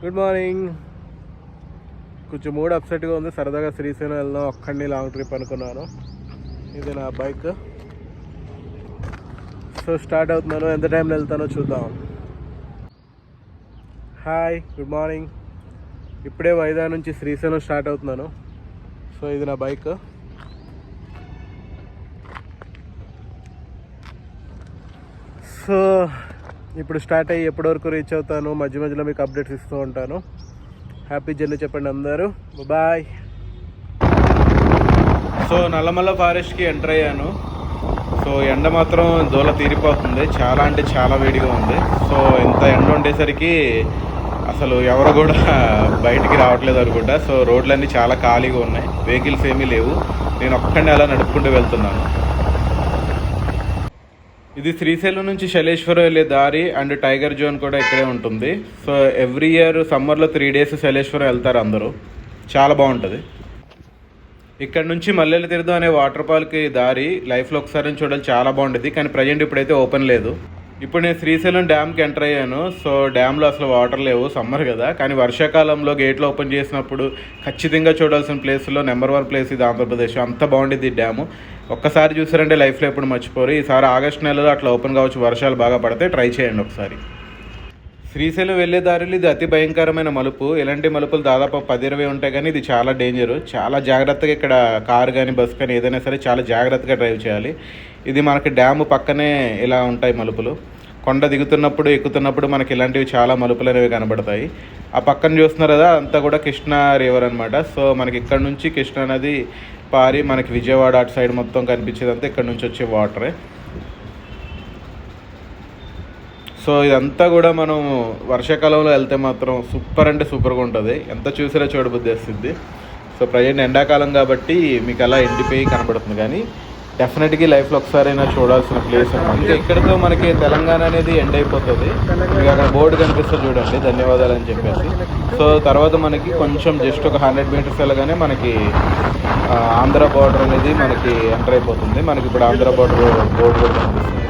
Good morning కొంచెం mood అప్సెట్గా ఉంది. సరదాగా శ్రీశైలం వెళ్దాం. ఒక్కడిని లాంగ్ ట్రిప్ అనుకున్నాను. ఇది నా బైక్ సో స్టార్ట్ అవుతున్నాను. ఎంత టైంలో వెళ్తానో చూద్దాం. హాయ్ గుడ్ మార్నింగ్ ఇప్పుడే వైజాగ్ నుంచి శ్రీశైలం స్టార్ట్ అవుతున్నాను. సో ఇది నా బైక్ సో ఇప్పుడు స్టార్ట్ అయ్యి ఎప్పటి వరకు రీచ్ అవుతాను? మధ్య మధ్యలో మీకు అప్డేట్స్ ఇస్తూ ఉంటాను. హ్యాపీ జర్నీ చెప్పండి అందరూ. బాయ్ సో నల్లమల్ల ఫారెస్ట్కి ఎంటర్ అయ్యాను. సో ఎండ మాత్రం దూల తీరిపోతుంది. చాలా అంటే చాలా వేడిగా ఉంది. సో ఇంత ఎండ ఉండేసరికి అసలు ఎవరు కూడా బయటికి రావట్లేదు అనుకుంటా. సో రోడ్లన్నీ చాలా ఖాళీగా ఉన్నాయి. వెహికల్స్ ఏమీ లేవు. నేను ఒక్కడిని అలా నడుపుకుంటూ వెళ్తున్నాను. ఇది శ్రీశైలం నుంచి శైలేశ్వరం వెళ్ళే దారి అండ్ టైగర్ జోన్ కూడా ఇక్కడే ఉంటుంది. సో ఎవ్రీ ఇయర్ సమ్మర్లో త్రీ డేస్ శైలేశ్వరం వెళ్తారు అందరూ. చాలా బాగుంటుంది. ఇక్కడ నుంచి మల్లెల తీర్థం అనే వాటర్ ఫాల్కి దారి లైఫ్లో ఒకసారి చూడాలి చాలా బాగుంటుంది. కానీ ప్రజెంట్ ఇప్పుడైతే ఓపెన్ లేదు. ఇప్పుడు నేను శ్రీశైలం డ్యామ్కి ఎంటర్ అయ్యాను. సో డ్యామ్లో అసలు వాటర్ లేవు సమ్మర్ కదా. కానీ వర్షాకాలంలో గేట్లు ఓపెన్ చేసినప్పుడు ఖచ్చితంగా చూడాల్సిన ప్లేస్లో నెంబర్ వన్ ప్లేస్ ఇది ఆంధ్రప్రదేశ్. అంత బాగుండేది ఈ డ్యాము. ఒక్కసారి చూసారంటే లైఫ్లో ఎప్పుడు మర్చిపోరు. ఈసారి ఆగస్ట్ నెలలో అట్లా ఓపెన్ కావచ్చు వర్షాలు బాగా పడితే ట్రై చేయండి ఒకసారి. శ్రీశైలం వెళ్ళే దారిలో ఇది అతి భయంకరమైన మలుపు. ఇలాంటి మలుపులు దాదాపు పది ఇరవై ఉంటాయి కానీ ఇది చాలా డేంజర్ చాలా జాగ్రత్తగా ఇక్కడ కారు కానీ బస్సు కానీ ఏదైనా సరే చాలా జాగ్రత్తగా డ్రైవ్ చేయాలి. ఇది మనకి డ్యామ్ పక్కనే ఇలా ఉంటాయి మలుపులు. కొండ దిగుతున్నప్పుడు ఎక్కుతున్నప్పుడు మనకి ఇలాంటివి చాలా మలుపులు అనేవి కనబడతాయి. ఆ పక్కన చూస్తున్నారు కదా అంతా కూడా కృష్ణా రివర్ అనమాట సో మనకి ఇక్కడ నుంచి కృష్ణా నది పారి మనకి విజయవాడ అటు సైడ్ మొత్తం కనిపించేదంతా ఇక్కడ నుంచి వచ్చే వాటరే. సో ఇదంతా కూడా మనం వర్షాకాలంలో వెళ్తే మాత్రం సూపర్ అంటే సూపర్గా ఉంటుంది. ఎంత చూసినా చూడబుద్ధి వస్తుంది. సో ప్రజెంట్ ఎండాకాలం కాబట్టి మీకు అలా ఎండిపోయి కనబడుతుంది. కానీ డెఫినెట్గా లైఫ్లో ఒకసారైనా చూడాల్సిన ప్లేస్ అనమాట ఇంకా ఇక్కడితో మనకి తెలంగాణ అనేది ఎండ్ అయిపోతుంది. మీకు అక్కడ బోర్డు కనిపిస్తుంది చూడండి. ధన్యవాదాలు అని చెప్పేసి. సో తర్వాత మనకి కొంచెం జస్ట్ ఒక హండ్రెడ్ మీటర్స్ వెళ్ళగానే మనకి ఆంధ్ర బార్డర్ అనేది మనకి ఎంటర్ అయిపోతుంది. మనకి ఇప్పుడు ఆంధ్ర బార్డర్ బోర్డు కూడా కనిపిస్తుంది.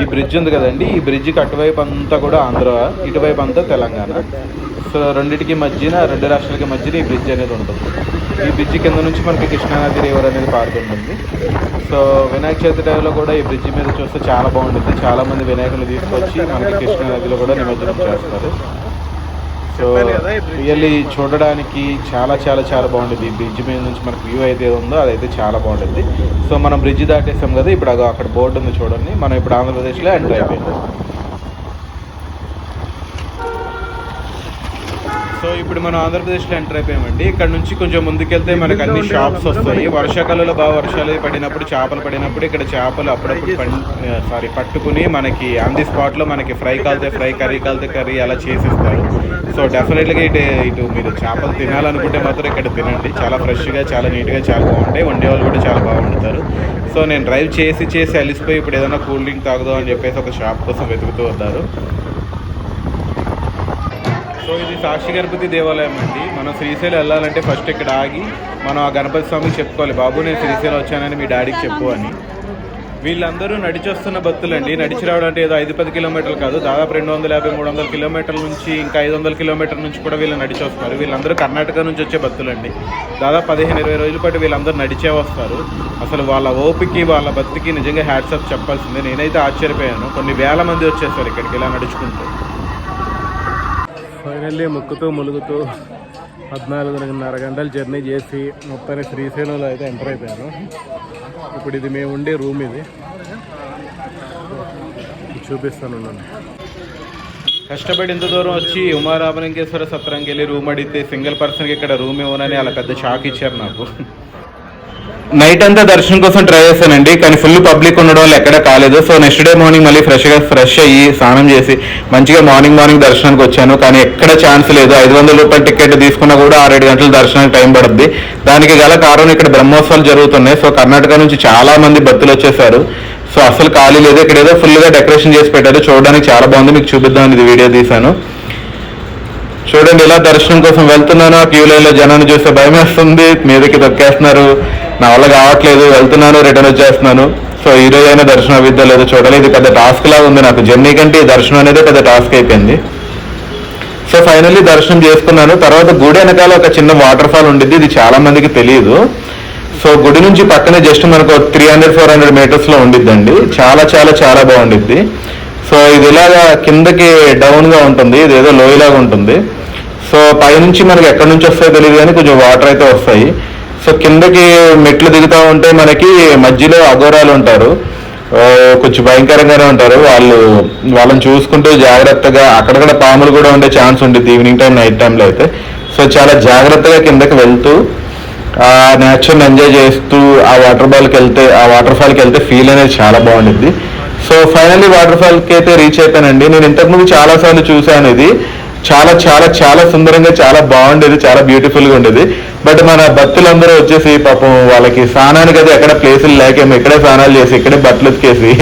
ఈ బ్రిడ్జ్ ఉంది కదండి. ఈ బ్రిడ్జ్కి అటువైపు అంతా కూడా ఆంధ్ర ఇటువైపు అంతా తెలంగాణ. సో రెండింటికి మధ్యన రెండు రాష్ట్రాలకి మధ్యన ఈ బ్రిడ్జ్ అనేది ఉంటుంది. ఈ బ్రిడ్జ్ కింద నుంచి మనకి కృష్ణానది రివర్ అనేది పారుతుంటుంది. సో వినాయక చవితి టైంలో కూడా ఈ బ్రిడ్జ్ మీద చూస్తే చాలా బాగుంటుంది. చాలామంది వినాయకులు తీసుకొచ్చి మనకి కృష్ణానదిలో కూడా నిమజ్జనం చేస్తారు. సో రియల్లీ చూడడానికి చాలా చాలా చాలా బాగుంటుంది. ఈ బ్రిడ్జ్ మీద నుంచి మనకు వ్యూ అయితే ఉందో అదైతే చాలా బాగుంటుంది. సో మనం బ్రిడ్జ్ దాటేసాం కదా ఇప్పుడు అక్కడ బోర్డు ఉంది చూడండి. మనం ఇప్పుడు ఆంధ్రప్రదేశ్లో ఎంటర్ అయిపోయింది సో ఇప్పుడు మనం ఆంధ్రప్రదేశ్లో ఎంటర్ అయిపోయామండి. ఇక్కడ నుంచి కొంచెం ముందుకెళ్తే మనకు అన్ని షాప్స్ వస్తాయి. వర్షాకాలంలో బాగా వర్షాలు పడినప్పుడు చేపలు పడినప్పుడు ఇక్కడ చేపలు అప్పుడప్పుడు సారీ పట్టుకుని మనకి ఆన్ ది స్పాట్లో మనకి ఫ్రై కాలితే ఫ్రై కర్రీ కాలితే కర్రీ అలా చేసిస్తారు. సో డెఫినెట్గా ఇటు ఇటు మీరు చేపలు తినాలనుకుంటే మాత్రం ఇక్కడ తినండి. చాలా ఫ్రెష్గా చాలా నీట్గా చాలా బాగుంటాయి. వండే వాళ్ళు కూడా చాలా బాగా వండుతారు సో నేను డ్రైవ్ చేసి చేసి అలిసిపోయి ఇప్పుడు ఏదైనా కూల్ డ్రింక్ తాగుదాం అని చెప్పేసి ఒక షాప్ కోసం వెతుకుతూ వస్తారు సో ఇది సాక్షి గణపతి దేవాలయం అండి. మనం శ్రీశైలం వెళ్ళాలంటే ఫస్ట్ ఇక్కడ ఆగి మనం ఆ గణపతి స్వామికి చెప్పుకోవాలి. బాబు నేను శ్రీశైలం వచ్చానని మీ డాడీకి చెప్పు అని. వీళ్ళందరూ నడిచి వస్తున్న భక్తులండి. నడిచి రావడం అంటే ఏదో ఐదు పది కిలోమీటర్లు కాదు. దాదాపు రెండు వందల యాభై మూడు వందల కిలోమీటర్ల నుంచి ఇంకా ఐదు వందల కిలోమీటర్ల నుంచి కూడా వీళ్ళు నడిచి వస్తారు వీళ్ళందరూ కర్ణాటక నుంచి వచ్చే భక్తులండి. దాదాపు పదిహేను ఇరవై రోజుల పాటు వీళ్ళందరూ నడిచే వస్తారు. అసలు వాళ్ళ ఓపికి వాళ్ళ భక్తికి నిజంగా హ్యాట్సప్ చెప్పాల్సిందే. నేనైతే ఆశ్చర్యపోయాను. కొన్ని వేల మంది వచ్చేస్తారు ఇక్కడికి ఇలా నడుచుకుంటూ. ఫైనల్లీ ముక్కుతూ ములుగుతూ పద్నాలుగున్నర గంటలు జర్నీ చేసి మొత్తాన్ని శ్రీశైలంలో అయితే ఎంటర్ అయిపోయాను. ఇప్పుడు ఇది మేము ఉండే రూమ్ ఇది. చూపిస్తాను ఉండండి. కష్టపడి ఇంత దూరం వచ్చి ఉమారామలింగేశ్వర సత్రంకి వెళ్ళి రూమ్ అడిగితే సింగిల్ పర్సన్కి ఇక్కడ రూమ్ ఇవ్వనని అలా పెద్ద షాక్ ఇచ్చారు నాకు. నైట్ అంతా దర్శనం కోసం ట్రై చేశానండి కానీ ఫుల్ పబ్లిక్ ఉండడం వల్ల ఎక్కడ కాలేదు. సో నెక్స్ట్ డే మార్నింగ్ మళ్ళీ ఫ్రెష్గా ఫ్రెష్ అయ్యి స్నానం చేసి మంచిగా మార్నింగ్ మార్నింగ్ దర్శనానికి వచ్చాను. కానీ ఎక్కడ ఛాన్స్ లేదు. ఐదు వందల రూపాయల టికెట్ తీసుకున్నా కూడా ఆరేడు గంటల దర్శనానికి టైం పడుద్ది. దానికి గల కారణం ఇక్కడ బ్రహ్మోత్సవాలు జరుగుతున్నాయి. సో కర్ణాటక నుంచి చాలా మంది భక్తులు వచ్చేసారు. సో అసలు ఖాళీ లేదు. ఇక్కడ ఏదో ఫుల్గా డెకరేషన్ చేసి పెట్టారు. చూడడానికి చాలా బాగుంది. మీకు చూపిద్దామని ఇది వీడియో తీశాను. చూడండి ఇలా దర్శనం కోసం వెళ్తున్నాను ఆ క్యూ లైన్లో జనాన్ని చూస్తే భయం వేస్తుంది మీదకి తొక్కేస్తున్నారు. నా వల్ల కావట్లేదు వెళ్తున్నాను రిటర్న్ వచ్చేస్తున్నాను. సో ఈ రోజు అయినా దర్శనం అవిద్దా లేదో చూడలేదు పెద్ద టాస్క్ లాగా ఉంది నాకు. జర్నీ కంటే ఈ దర్శనం అనేది పెద్ద టాస్క్ అయిపోయింది. సో ఫైనల్లీ దర్శనం చేసుకున్నాను. తర్వాత గుడి వెనకాల ఒక చిన్న వాటర్ ఫాల్ ఉండిద్ది. ఇది చాలా మందికి తెలియదు. సో గుడి నుంచి పక్కనే జస్ట్ మనకు త్రీ హండ్రెడ్ ఫోర్ హండ్రెడ్ మీటర్స్లో ఉండిద్దండి. చాలా చాలా చాలా బాగుండిద్ది. సో ఇది ఇలాగా కిందకి డౌన్గా ఉంటుంది. ఇది ఏదో లోయలాగా ఉంటుంది. సో పైనుంచి మనకి ఎక్కడి నుంచి వస్తాయో తెలియదు కానీ కొంచెం వాటర్ అయితే వస్తాయి. సో కిందకి మెట్లు దిగుతూ ఉంటే మనకి మధ్యలో అఘోరాలు ఉంటారు. కొంచెం భయంకరంగానే ఉంటారు. వాళ్ళు వాళ్ళని చూసుకుంటూ జాగ్రత్తగా అక్కడక్కడ పాములు కూడా ఉండే ఛాన్స్ ఉంటుంది ఈవినింగ్ టైం నైట్ టైంలో అయితే. సో చాలా జాగ్రత్తగా కిందకి వెళ్తూ ఆ నేచర్ని ఎంజాయ్ చేస్తూ ఆ వాటర్ బాల్కి వెళ్తే ఆ వాటర్ ఫాల్కి వెళ్తే ఫీల్ అనేది చాలా బాగుండిద్ది. సో ఫైనల్లీ వాటర్ ఫాల్కి అయితే రీచ్ అయిపోయానండి. నేను ఇంతకుముందు చాలాసార్లు చూశాను ఇది. చాలా చాలా చాలా సుందరంగా చాలా బాగుండేది చాలా బ్యూటిఫుల్గా ఉండేది. బట్ మన భక్తులందరూ వచ్చేసి పాపం వాళ్ళకి స్నానానికి అది ఎక్కడ ప్లేసులు లేకేమో ఇక్కడే స్నానాలు చేసి ఇక్కడే బట్టలు ఉతికేసి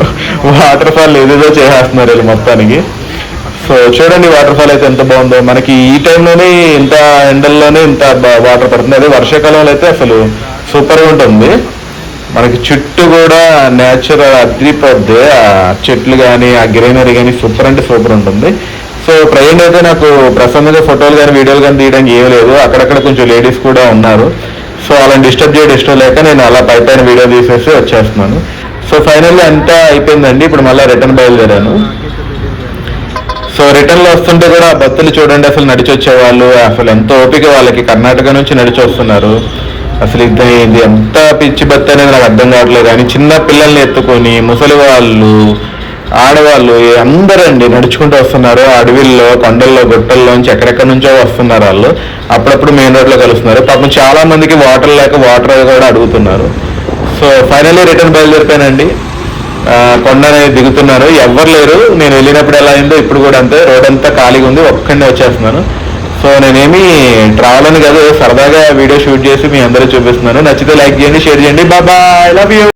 వాటర్ ఫాల్ ఏదేదో చేసేస్తున్నారు వీళ్ళు మొత్తానికి. సో చూడండి వాటర్ ఫాల్ అయితే ఎంత బాగుందో. మనకి ఈ టైంలోనే ఇంత ఎండల్లోనే ఇంత వాటర్ పడుతుంది. అదే వర్షాకాలంలో అయితే అసలు సూపర్గా ఉంటుంది. మనకి చుట్టూ కూడా నేచురల్ అద్రిపోద్ది ఆ చెట్లు కానీ ఆ గ్రీనరీ కానీ సూపర్ అంటే సూపర్ ఉంటుంది. సో ప్రజెంట్ అయితే నాకు ప్రసన్నగా ఫోటోలు కానీ వీడియోలు కానీ తీయడానికి ఏం లేదు. అక్కడక్కడ కొంచెం లేడీస్ కూడా ఉన్నారు. సో వాళ్ళని డిస్టర్బ్ చేయడం ఇష్టం లేక నేను అలా పై పైన వీడియో తీసేసి వచ్చేస్తున్నాను. సో ఫైనల్లీ అంతా అయిపోయిందండి. ఇప్పుడు మళ్ళీ రిటర్న్ బయలుదేరాను. సో రిటర్న్లో వస్తుంటే కూడా ఆ భక్తులు చూడండి అసలు నడిచి వచ్చేవాళ్ళు అసలు ఎంత ఓపిక వాళ్ళకి. కర్ణాటక నుంచి నడిచి వస్తున్నారు అసలు ఇది ఇది ఎంత పిచ్చి భక్తి అనేది నాకు అర్థం కావట్లేదు. కానీ చిన్న పిల్లల్ని ఎత్తుకొని ముసలి వాళ్ళు ఆడవాళ్ళు అందరండి నడుచుకుంటూ వస్తున్నారు అడవిల్లో కొండల్లో గుట్టల్లోంచి ఎక్కడెక్కడి నుంచో వస్తున్నారు వాళ్ళు. అప్పుడప్పుడు మెయిన్ రోడ్లో కలుస్తున్నారు. పాపం చాలా మందికి వాటర్ లేక వాటర్ కూడా అడుగుతున్నారు. సో ఫైనల్లీ రిటర్న్ బయలుదేరిపోయానండి. కొండ అనేది దిగుతున్నాను ఎవరు లేరు. నేను వెళ్ళినప్పుడు ఎలా అయిందో ఇప్పుడు కూడా అంతే. రోడ్ అంతా ఖాళీగా ఉంది. ఒక్కడే వచ్చేస్తున్నాను. సో నేనేమి ట్రావెల్ అని కాదు సరదాగా వీడియో షూట్ చేసి మీ అందరూ చూపిస్తున్నాను. నచ్చితే లైక్ చేయండి షేర్ చేయండి. బాబాయ్ లవ్ యూ.